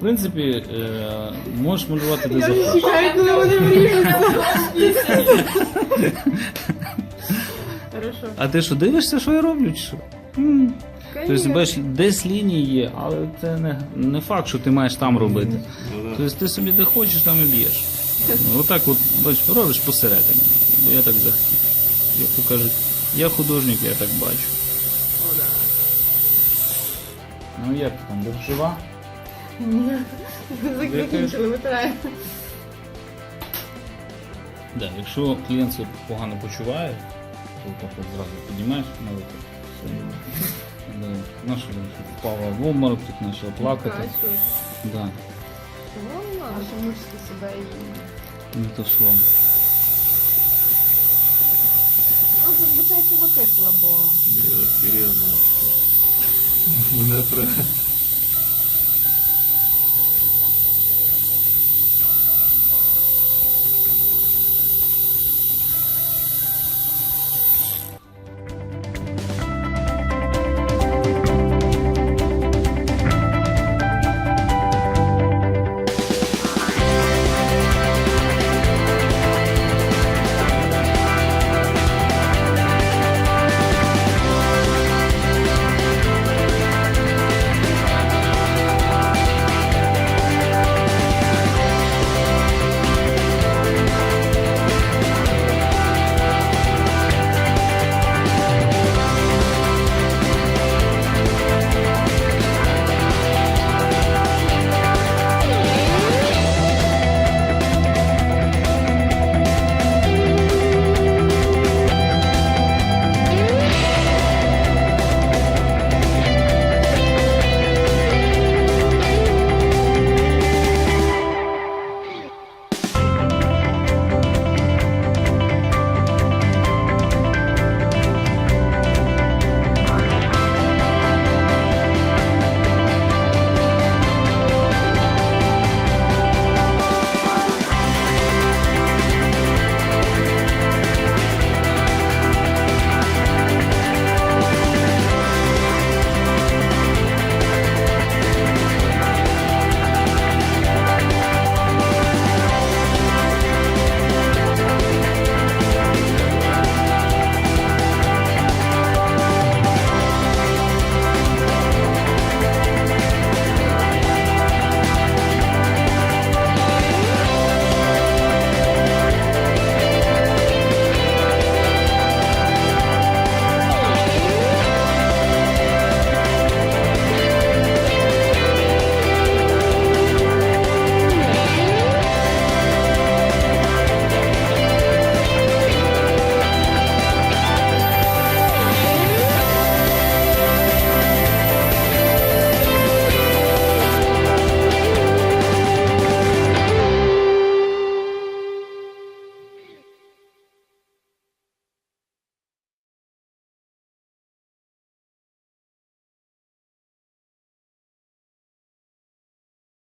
принципі, е, можеш малювати де захочеш. Чекай, коли вони. Хорошо. А ти що, дивишся, що я роблю, чи що? Тобто, бачиш, десь лінії є, але це не, не факт, що ти маєш там робити. Ну. Тобто ти собі де хочеш, там і б'єш. Ну, Отак от, бачиш, робиш посередині. Бо я так захотів. Як то кажуть, я художник, я так бачу. Ну як ти там, жива? Ні. Закінчили, витираю. Да, якщо клієнт себе погано почуває, то так от зразу піднімаєш налити. Да. Наша впала в обморок, тут почала плакати. Да, що мучити себе і... не то слово. Ну, зазвичай це викисло, бо... Ні, серйозно. Мене треба